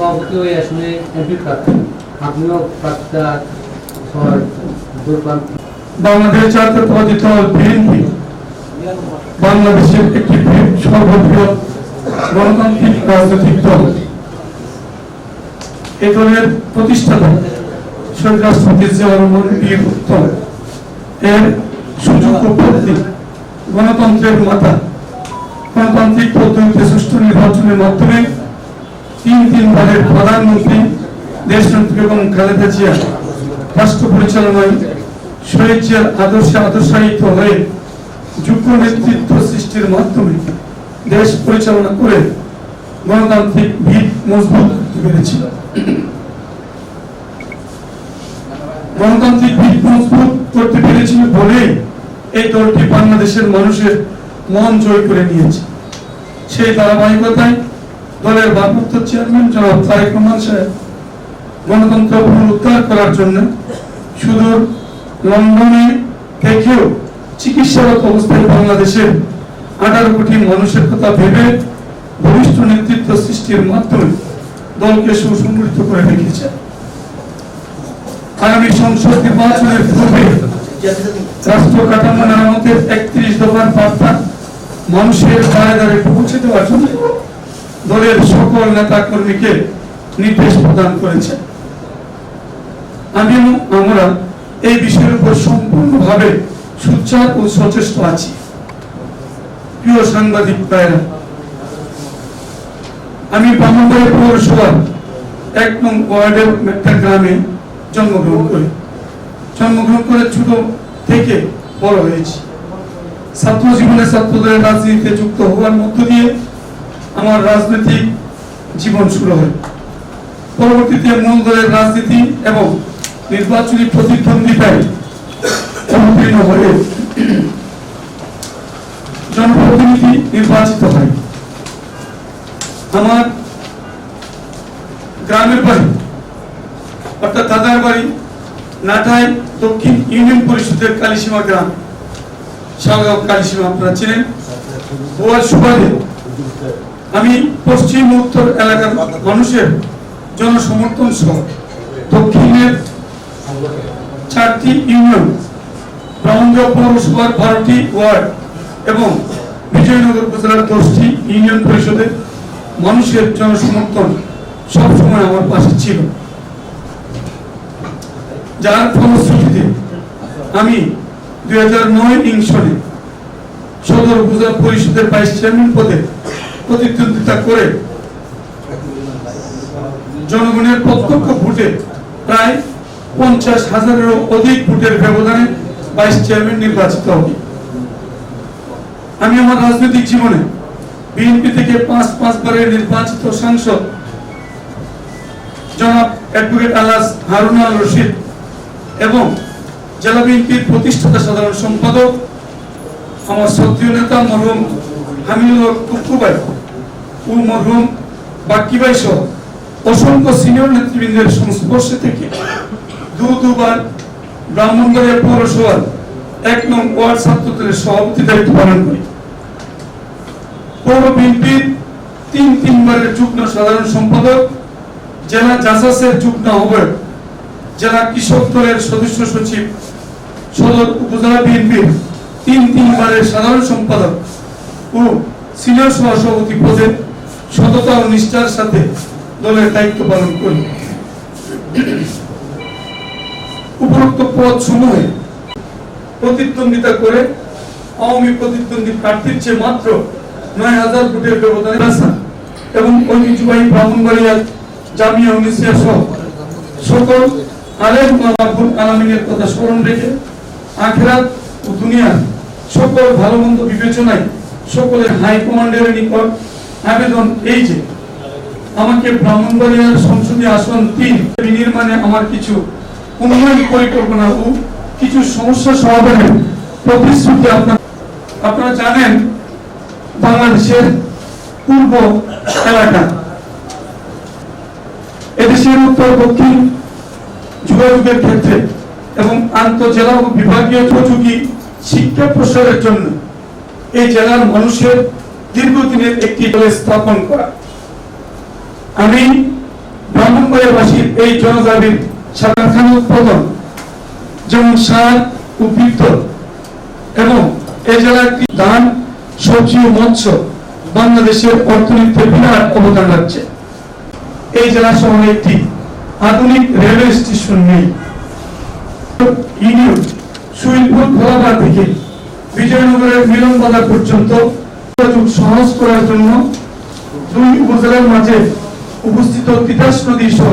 সভাপতি ওই আসলে এমপি প্রার্থী আপনিও বাংলাদেশ বাংলাদেশের একটি সর্ববৃহৎ গণতান্ত্রিক রাজনৈতিক দল। এই দলের প্রতিষ্ঠাতা এর সুযোগ্য প্রার্থী গণতন্ত্রের মাতা। গণতান্ত্রিক পদ্ধতিতে সুষ্ঠু নির্বাচনের মাধ্যমে তিন তিনবারের প্রধানমন্ত্রী, দেশনেত্রী এবং খালেদা জিয়া রাষ্ট্র পরিচালনায় শহীদ জিয়ার আদর্শে আদর্শায়িত হয়ে যোগ্য নেতৃত্ব সৃষ্টির মাধ্যমে দেশ পরিচালনা করে গণতান্ত্রিক ভিত মজবুত করতে পেরেছিল গণতান্ত্রিক ভিত মজবুত করতে পেরেছিল বলেই এই দলটি বাংলাদেশের মানুষের মন জয় করে নিয়েছে। সেই ধারাবাহিকতায় দলের ভারপ্রাপ্ত চেয়ারম্যান জনাব তারেক রহমান সাহেব গণতন্ত্র পুনরুদ্ধার করার জন্য সুদূর লন্ডনে থেকেও চিকিৎসারত অবস্থায় বাংলাদেশের আঠারো কোটি মানুষের কথা ভেবে ভবিষ্ঠ নেতৃত্ব সৃষ্টির মাধ্যমে দলকে সুসংগঠিত করে রেখেছে। আগামী সংসদ নির্বাচনের পূর্বে রাষ্ট্র কাঠামো মেরামতের একত্রিশ দফার বার্তা মানুষের দ্বারে দ্বারে পৌঁছে দেওয়ার জন্য দলের সকল নেতা কর্মীকে নির্দেশ প্রদান করেছে। আমি আমরা এই বিষয়ের উপর সম্পূর্ণভাবে সুচার ও সচেষ্ট আছি। প্রিয় সাংবাদিক ভাইরা আমি ব্রাহ্মণবাড়ি পৌরসভার এক নং ওয়ার্ডের একটা গ্রামে জন্মগ্রহণ করি। জন্মগ্রহণ করে ছোট থেকে বড় হয়েছি। ছাত্র জীবনে ছাত্রদের রাজনীতিতে যুক্ত হওয়ার মধ্য দিয়ে আমার রাজনৈতিক জীবন শুরু হয়। পরবর্তীতে মূল দলের রাজনীতি এবং নির্বাচনী প্রতিদ্বন্দ্বিতায় অবতীর্ণ হয়ে জনপ্রতিনিধি নির্বাচিত হয়। আমার গ্রামের বাড়ি, অর্থাৎ দাদার বাড়ি, নাটাই দক্ষিণ ইউনিয়ন পরিষদের কালিসীমা গ্রাম। সাগাঁও কালিসীমা, আপনারা বোয়ার সুবাদে। আমি পশ্চিম উত্তর এলাকার মানুষের জনসমর্থন সহ দক্ষিণের চারটি ইউনিয়ন, ব্রাহ্মণবাড়িয়া পৌরসভার বারোটি ওয়ার্ড এবং বিজয়নগর উপজেলার দশটি ইউনিয়ন পরিষদের মানুষের জনসমর্থন সবসময় আমার পাশে ছিল। যার ফলশ্রুতিতে আমি দুই হাজার নয় ইংশনে সদর উপজেলা পরিষদের ভাইস চেয়ারম্যান পদে প্রতিদ্বন্দ্বিতা করে জনগণের প্রত্যক্ষ ভোটে প্রায় পঞ্চাশ হাজারেরও অধিক ভোটের ব্যবধানে ভাইস চেয়ারম্যান নির্বাচিত হই আমি আমার রাজনৈতিক জীবনে বিএনপি থেকে পাঁচ, পাঁচবারের নির্বাচিত সাংসদ জনাব অ্যাডভোকেট আলাস হারুনা আল রশিদ এবং জেলা বিএনপির প্রতিষ্ঠাতা সাধারণ সম্পাদক আমার শ্রদ্ধীয় নেতা মরহুম হামিদুল কুকুবাই ও মরহুম বাক্কিবাই সহ অসংখ্য সিনিয়র নেতৃবৃন্দের সংস্পর্শে থেকে। দু দুবার ব্রাহ্মণবাড়িয়া পৌরসভার এক নং ওয়ার্ড ছাত্রদের সভাপতি দায়িত্ব পালন করি। পৌর বিএনপির তিন তিনবারের যুগ্ম সাধারণ সম্পাদক, জেলা জাসাসের যুগ্ম আহ্বায়ক, জেলা কৃষক দলের সদস্য সচিব, সদর উপজেলা বিএনপির তিন তিনবারের সাধারণ সম্পাদক ও সিনিয়র সহসভাপতি পদে সততা ও নিষ্ঠার সাথে দলের দায়িত্ব পালন উপরোক্ত পদ সমূহে প্রতিদ্বন্দ্বিতা করে আওয়ামী প্রতিদ্বন্দ্বী প্রার্থীর চেয়ে মাত্র নয় হাজার ব্যবধানে রাস্তা এবং ঐতিহ্যবাহী জামিয়া সহ সকল আলেম মাহবুব আলমিনের কথা স্মরণ রেখে আখেরাত ও দুনিয়ার সকল ভালো মন্দ বিবেচনায় সকলের হাই কমান্ডের নিকট আবেদন এই যে, আমাকে ব্রাহ্মণবাড়িয়ার সংসদীয় আসন তিন বিনির্মাণে আমার কিছু উন্নয়ন পরিকল্পনা ও কিছু সমস্যা সমাধানের প্রতিশ্রুতি আপনার আপনারা জানেন বাংলাদেশের পূর্ব এলাকা। এদেশের উত্তর, দক্ষিণ যোগাযোগের ক্ষেত্রে এবং আন্তঃজেলা ও বিভাগীয় উপযোগী শিক্ষা প্রসারের জন্য এই জেলার মানুষের দীর্ঘদিনের একটি দল স্থাপন করা। আমি ব্রহ্মবাড়িয়াবাসীর এই জনজাতির সাধারণ উৎপাদন যেমন সার পিত্তল এবং এই জেলাটি ধান, সবজি ও মৎস্য বাংলাদেশের অর্থনীতিতে বিরাট অবদান রাখছে। এই জেলা শহরে একটি আধুনিক রেলওয়ে স্টেশন নেই। ইউনিয়ন সুইলপুর ভোলাবার থেকে বিজয়নগরের মিলন বাজার পর্যন্ত যোগাযোগ সহজ করার জন্য দুই উপজেলার মাঝে উপস্থিত তিতাস নদী সহ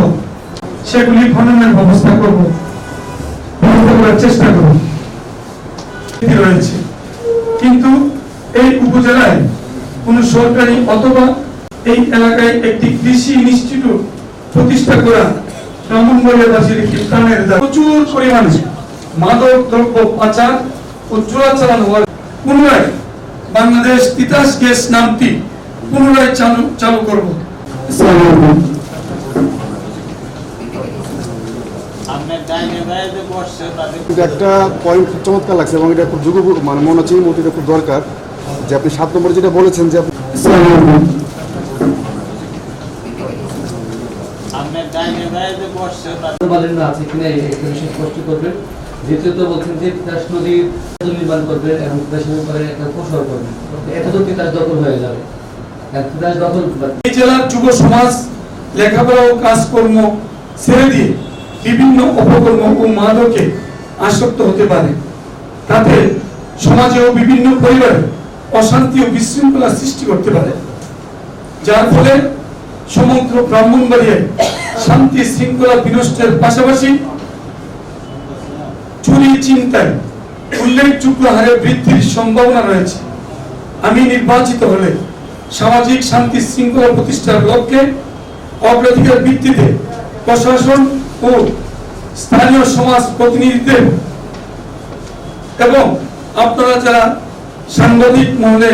সেগুলি খননের ব্যবস্থা করব। ব্যবস্থা করার চেষ্টা করব। রয়েছে। কিন্তু এই উপজেলায় কোন সরকারি অথবা এই এলাকায় একটি কৃষি ইনস্টিটিউট প্রতিষ্ঠা করা ব্রাহ্মণবাড়িয়াবাসীর একটি প্রাণের প্রচুর পরিমাণে মাদক দ্রব্য পাচার ও চোরাচালান হওয়ার পুনরায় বাংলাদেশ তিতাস গ্যাস নামটি পুনরায় চালু চালু করব। একটা পয়েন্ট খুব চমৎকার লাগছে এবং এটা খুব যুগ মানে মনে হচ্ছে এই মুহূর্তে এটা খুব দরকার যে আপনি সাত নম্বরে যেটা বলেছেন যে আপনি আপনার ডাইনে বাইরে বসছে তাদের মালিন্য আছে কিনা এই একটা বিষয় স্পষ্ট করবেন? দ্বিতীয়ত বলছেন যে তিতাস নির্মাণ করবে এবং তিতাসের উপরে একটা করবে। এত তো তিতাস দখল হয়ে যাবে? তিতাস দখল এই জেলার যুব সমাজ, লেখাপড়া ও কাজকর্ম ছেড়ে দিয়ে বিভিন্ন অপকর্ম ও মাদকে আসক্ত হতে পারে। তাতে সমাজে ও বিভিন্ন পরিবারে অশান্তি ও বিশৃঙ্খলা সৃষ্টি করতে পারে। যার ফলে সমগ্র ব্রাহ্মণবাড়িয়ায় শান্তি, শৃঙ্খলা বিনষ্টের পাশাপাশি চিন্তায় উল্লেখযোগ্য হারে বৃদ্ধির সম্ভাবনা রয়েছে। আমি নির্বাচিত হলে সামাজিক শান্তি শৃঙ্খলা প্রতিষ্ঠার লক্ষ্যে অগ্রাধিকার ভিত্তিতে প্রশাসন ও স্থানীয় সমাজ প্রতিনিধিদের এবং আপনারা যারা সাংবাদিক মহলে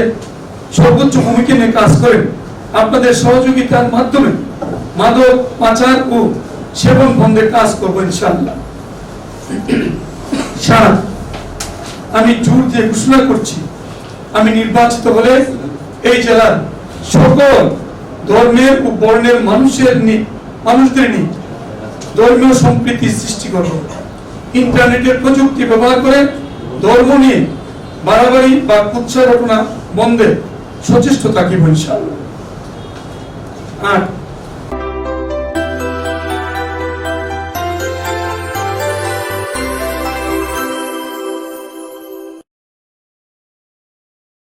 সর্বোচ্চ ভূমিকা নিয়ে কাজ করেন, আপনাদের সহযোগিতার মাধ্যমে মাদক পাচার ও সেবন বন্ধে কাজ করব ইনশাআল্লাহ। সারা আমি জোর দিয়ে ঘোষণা করছি। আমি নির্বাচিত হলে এই জেলার সকল ধর্মের ও বর্ণের মানুষের নি- মানুষদের নিয়ে ধর্মীয় সম্প্রীতি সৃষ্টি করব। ইন্টারনেটের প্রযুক্তি ব্যবহার করে ধর্ম নিয়ে বাড়াবাড়ি বা কুৎসা ঘটনা বন্ধে সচেষ্ট থাকিব ইনশাআল্লাহ। আট